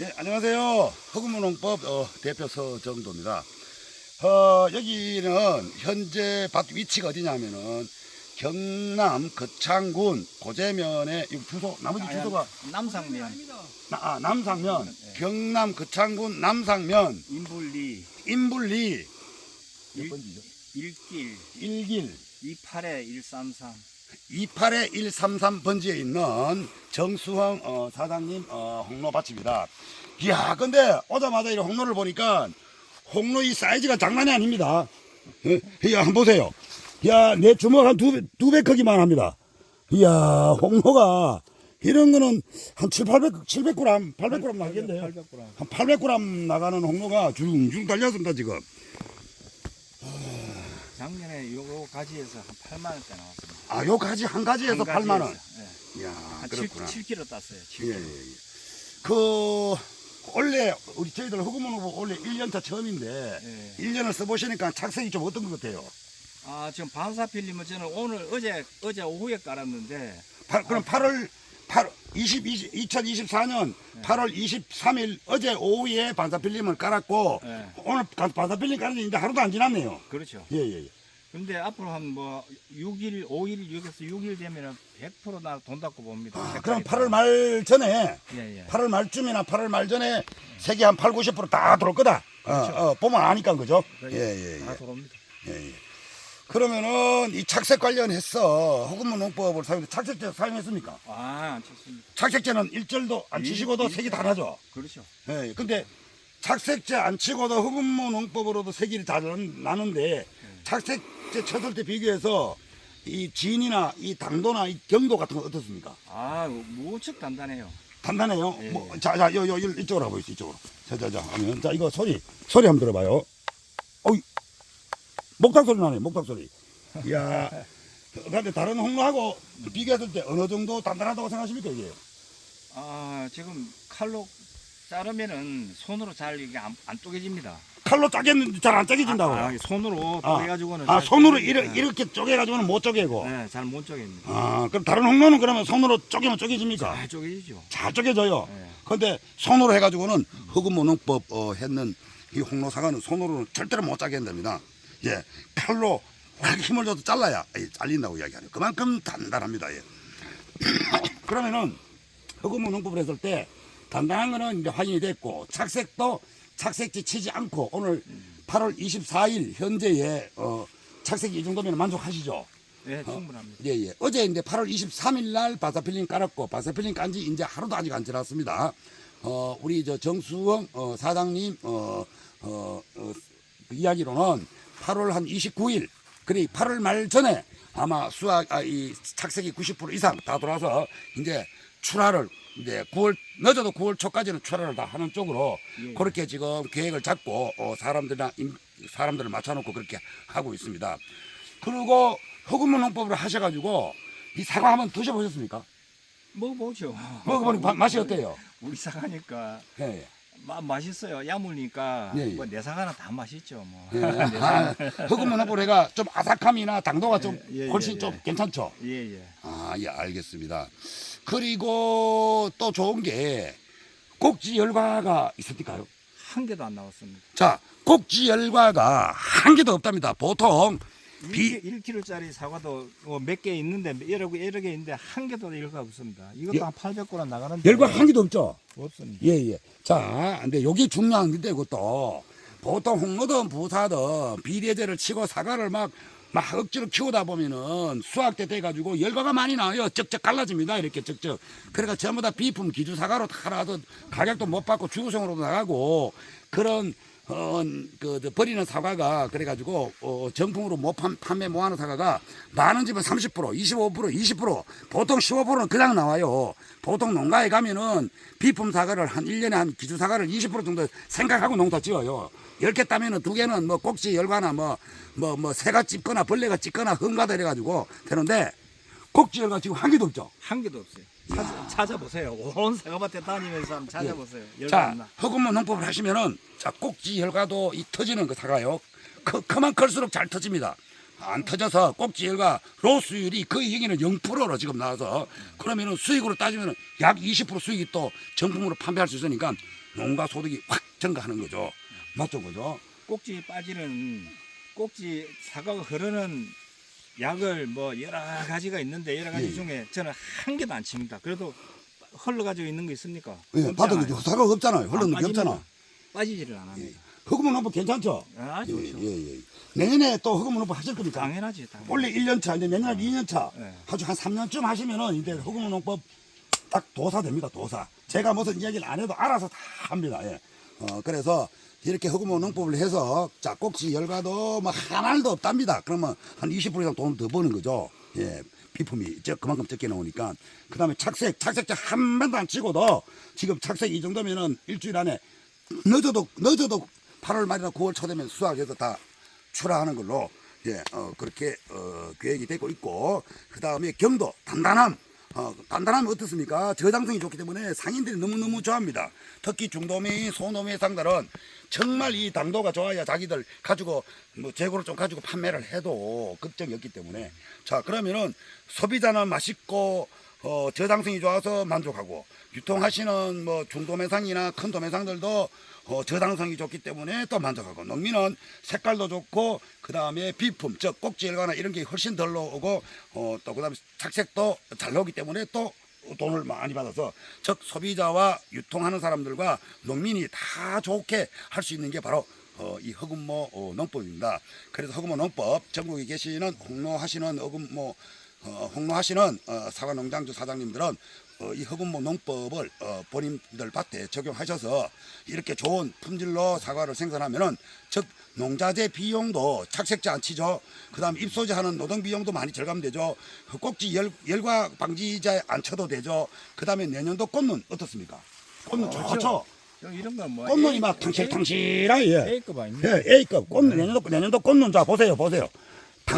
예, 안녕하세요. 허금문농법 어, 대표 서정도입니다. 어, 여기는 현재 밭 위치가 어디냐면은 경남 거창군 고재면의 이 주소 나머지 주소가 남상면. 나- 아, 남상면. 경남 거창군 남상면. 인불리. 인불리. 몇 일- 번지죠? 1길. 1길. 28에 133 28에 133번지에 있는 정수홍 어, 사장님 어, 홍로밭입니다. 이야, 근데 오자마자 이 홍로를 보니까 홍로 이 사이즈가 장난이 아닙니다. 예, 이야, 한번 보세요. 이야, 내 주먹 한 두 배, 두배 크기만 합니다. 이야, 홍로가 이런 거는 한 7, 800, 700g, 800g 나겠는데요. 800g 한 800g 나가는 홍로가 중중 달렸습니다, 지금. 작년에 요거 가지에서 한 8만 원대 나왔습니다. 아, 요 가지 한 가지에서 한 8만 원. 가지에서, 예. 이야, 한 7, 그렇구나. 7kg 땄어요. 7kg. 예, 예, 예. 그 원래 우리 저희들 흑우문 후보 원래 1년차 처음인데 예. 1년을 써보시니까 착색이 좀 어떤 것 같아요? 아 지금 반사 필름은 저는 오늘 어제 어제 오후에 깔았는데 파- 그럼 8월 8, 20, 20, 2024년 8월 23일 어제 오후에 반사필름을 깔았고 예. 오늘 가- 반사필름 이제 하루도 안 지났네요. 그렇죠. 예, 예, 예. 근데 앞으로 한 뭐 6일, 5일, 여기서 6일 되면은 100%나 돈 닫고 봅니다. 아, 그럼 8월 말 전에 예, 예. 8월 말쯤이나 8월 말 전에 세계 한 8, 90%다 들어올 거다. 어, 어, 보면 아니까 그죠? 예, 예, 예. 다 들어옵니다. 예, 예. 그러면은 이 착색 관련해서 허금문 농법을 사용, 착색제 사용했습니까? 아, 좋습니다. 착색제는 일절도 안 치시고도 색이 다 나죠. 그렇죠. 예, 근데 착색제 안 치고도 흑음모 농법으로도 색이 잘 나는데 착색제 쳤을 때 비교해서 이 진이나 이 당도나 이 경도 같은 거 어떻습니까? 아, 무척 단단해요. 단단해요. 예. 뭐, 자, 자, 요, 요, 요, 이쪽으로 가보시죠, 이쪽으로. 자, 자, 자, 하면. 자, 이거 소리, 소리 한번 들어봐요. 어이, 목탁 소리 나네, 목탁 소리. 이야. 근데 다른 홍로하고 비교했을 때 어느 정도 단단하다고 생각하십니까, 이게? 아, 지금 칼로 자르면은 손으로 잘 이게 안, 안 쪼개집니다. 칼로 짜겠는데 잘 안 짜게진다고요. 아, 손으로 아, 쪼개가지고는 아, 잘 손으로. 이렇게, 이렇게 쪼개가지고는 못 쪼개고. 네, 잘 못 쪼갭니다. 아, 그럼 다른 홍로는 그러면 손으로 쪼개면 쪼개집니까? 잘 쪼개지죠. 잘 쪼개져요. 네. 근데 손으로 해가지고는 흑음모농법 어, 했는 이 홍로 사과는 손으로는 절대로 못 짜게 한답니다. 예, 칼로 확 힘을 줘도 잘라야 예, 잘린다고 이야기하는 그만큼 단단합니다. 예. 그러면은 흑음모농법을 했을 때 단단한 거는 이제 확인이 됐고 착색도 착색지 치지 않고 오늘 8월 24일 현재의 어, 착색이 이 정도면 만족하시죠? 네, 충분합니다. 예, 예. 어제 이제 8월 23일 날 바사필린 깔았고, 바사필린 깐지 이제 하루도 아직 안 지났습니다. 어, 우리 저 정수영 어, 사장님, 어, 어, 어, 그 이야기로는 8월 한 29일, 그래 8월 말 전에 아마 수학, 아, 이 착색이 90% 이상 다 돌아서 이제 출하를 이제 9월, 늦어도 9월 초까지는 출하를 다 하는 쪽으로 예. 그렇게 지금 계획을 잡고 어, 사람들이나 임- 사람들을 맞춰놓고 그렇게 하고 있습니다. 그리고 흑음문 농법을 하셔가지고 이 사과 한번 드셔보셨습니까? 먹어보죠. 먹어보니 바- 맛이 어때요? 우리 사과니까 예, 예. 마, 맛있어요. 야물니까 예, 예. 뭐 내 사과는 다 맛있죠. 뭐. 예. 아, 흑음문 농법 해가 좀 아삭함이나 당도가 좀 예, 예, 훨씬 예, 좀 예. 괜찮죠? 예, 예. 아, 예, 알겠습니다. 그리고 또 좋은 게 꼭지 열과가 있습니까요? 한 개도 안 나왔습니다. 자, 꼭지 열과가 한 개도 없답니다. 보통 비, 1, 1kg짜리 사과도 뭐몇개 있는데 여러 개 여러 개 있는데 한 개도 열과 없습니다. 이것도 예. 한 800g 나가는데 열과 한 개도 없죠? 없습니다. 예, 예. 자, 근데 여기 중요한 건데, 그것도. 보통 홍로든 부사든 비례제를 치고 사과를 막, 막 억지로 키우다 보면은 수확 때 돼가지고 열과가 많이 나와요. 쩍쩍 갈라집니다. 이렇게 쩍쩍. 그러니까 전부 다 비품 기주 사과로 다 나와도 가격도 못 받고 주구성으로도 나가고 그런 어, 그, 저 버리는 사과가 그래가지고 어, 정품으로 못 판, 판매 못하는 사과가 많은 집은 30% 25% 20% 보통 15%는 그냥 나와요. 보통 농가에 가면은 비품 사과를 한 1년에 한 기주 사과를 20% 정도 생각하고 농사 지어요. 10개 따면은 두 개는 뭐 꼭지 열과나 뭐 뭐 뭐 새가 찝거나 벌레가 찝거나 흥가다 이래가지고 되는데 꼭지 열과 지금 한 개도 없죠. 한 개도 없어요. 찾아, 찾아보세요. 온 사과밭에 다니면서 한번 찾아보세요. 열과 자, 없나? 흑음모 농법을 하시면은 자 꼭지 열과도 이 터지는 그 사과요. 크, 크면 클수록 잘 터집니다. 안 터져서 꼭지열과 로스율이 거의 여기는 0%로 지금 나와서 그러면은 수익으로 따지면은 약 20% 수익이 또 정품으로 판매할 수 있으니까 농가 소득이 확 증가하는 거죠. 맞죠, 그죠? 꼭지 빠지는 꼭지 사과가 흐르는 약을 뭐 여러 가지가 있는데 여러 가지 예, 예. 중에 저는 한 개도 안 칩니다. 그래도 흘러가지고 있는 거 있습니까? 예, 않아요. 그죠. 사가 없잖아요. 흘러는 안게 없잖아. 빠집니다. 빠지지를 않습니다. 예. 흑음은 한번 괜찮죠? 아 예, 좋죠. 예, 예. 내년에 또 흑음은 한번 하실 겁니까? 당연하지. 당연히. 원래 1년차, 이제 내년 에 2년차, 네. 아주 한 3년쯤 하시면은 이제 흑음농법 딱 도사 됩니다, 도사. 제가 무슨 이야기를 안 해도 알아서 다 합니다, 예. 어, 그래서 이렇게 흑음농법을 해서, 자, 꼭지 열과도 뭐 하나도 없답니다. 그러면 한 20% 이상 돈을 더 버는 거죠. 예. 비품이 저 그만큼 적게 나오니까. 그 다음에 착색, 착색제 한 번도 안 치고도 지금 착색 이 정도면은 일주일 안에 늦어도, 늦어도 8월 말이나 9월 초 되면 수확해서 다 출하하는 걸로 예, 어, 그렇게 어, 계획이 되고 있고 그 다음에 경도 단단함 어, 단단함이 어떻습니까? 저장성이 좋기 때문에 상인들이 너무너무 좋아합니다. 특히 중도미, 소노미 상들은 정말 이 당도가 좋아야 자기들 가지고 뭐 재고를 좀 가지고 판매를 해도 걱정이 없기 때문에 자 그러면은 소비자는 맛있고 어, 저장성이 좋아서 만족하고 유통하시는 뭐 중도매상이나 큰 도매상들도 어, 저장성이 좋기 때문에 또 만족하고 농민은 색깔도 좋고 그 다음에 비품 즉 꼭지일과나 이런 게 훨씬 덜 나오고 어, 또 그 다음에 착색도 잘 나오기 때문에 또 돈을 많이 받아서 즉 소비자와 유통하는 사람들과 농민이 다 좋게 할 수 있는 게 바로 어, 이 허금모 어, 농법입니다. 그래서 허금모 농법 전국에 계시는 홍로하시는 허금모 어, 홍로하시는 어, 사과농장주 사장님들은 어, 이 허금모 농법을 어, 본인들 밭에 적용하셔서 이렇게 좋은 품질로 사과를 생산하면은 즉 농자재 비용도 착색제 안 치죠. 그다음 입소제 하는 노동 비용도 많이 절감되죠. 그 꼭지 열, 열과 방지제 안 쳐도 되죠. 그다음에 내년도 꽃눈 어떻습니까? 꽃눈 좋죠. 이런 건뭐 꽃눈이 막 탕실탕실하게 예. A급 아닙니까? 예, A급 꽃눈 내년도 내년도 꽃눈 자 보세요 보세요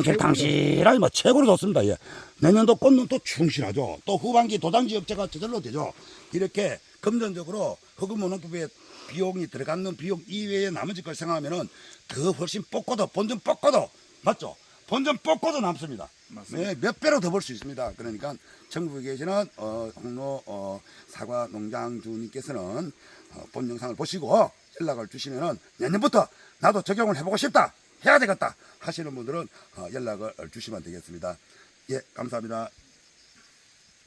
탕실탕실하게 뭐 최고로 좋습니다. 예. 내년도 꽃눈 또 충실하죠. 또 후반기 도장지 업체가 저절로 되죠. 이렇게 금전적으로 흑금모농법에 비용이 들어가는 비용 이외에 나머지 걸 생각하면은 더 훨씬 뽑고도 본전 뽑고도 맞죠? 본전 뽑고도 남습니다. 맞습니다. 네, 몇 배로 더 벌 수 있습니다. 그러니까 전국에 계시는 어, 홍로 어, 사과 농장 주님께서는 어, 본 영상을 보시고 연락을 주시면은 내년부터 나도 적용을 해보고 싶다 해야 되겠다 하시는 분들은 어, 연락을 주시면 되겠습니다. 예, 감사합니다.